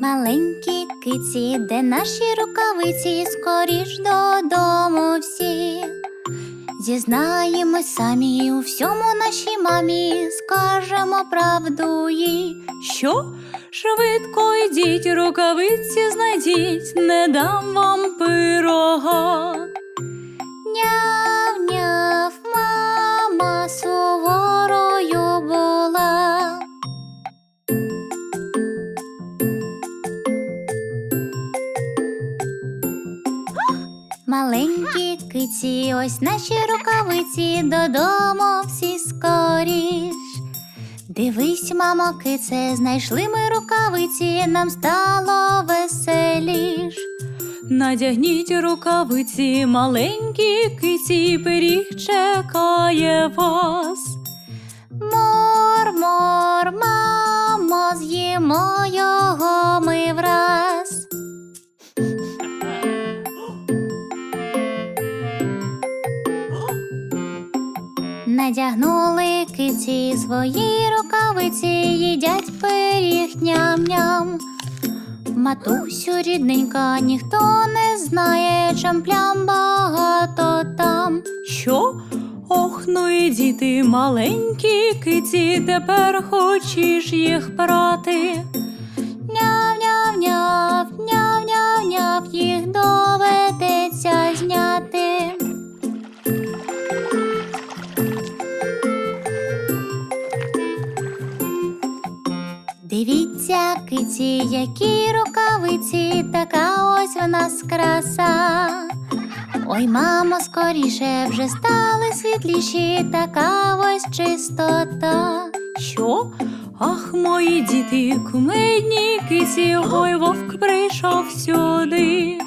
Маленькі киці, де наші рукавиці скоріш до Зізнаємось самі у всьому нашій мамі, скажемо правду їй. Що? Швидко йдіть, рукавиці знайдіть, не дам вам пирога. Няв-няв, мама суворою була. Маленькі киці, ось наші рукавиці, додому всі скоріш. Дивись, мамо, кице, знайшли ми рукавиці, нам стало веселіш. Надягніть рукавиці, маленькі киці, пиріг чекає вас. Мор, мор, мамо, з'їмо його ми Надягнули киці свої рукавиці, їдять пиріг ням-ням. Матусю рідненька, ніхто не знає, чим плям багато там. Що? Ох, ну і діти, маленькі киці, тепер хочеш їх брати. Няв-няв-няв, Дивіться, киці, які рукавиці, така ось в нас краса. Ой, мамо, скоріше вже стали світліші, така ось чистота. Що? Ах, мої діти, кумедні киці, ой, вовк прийшов сюди.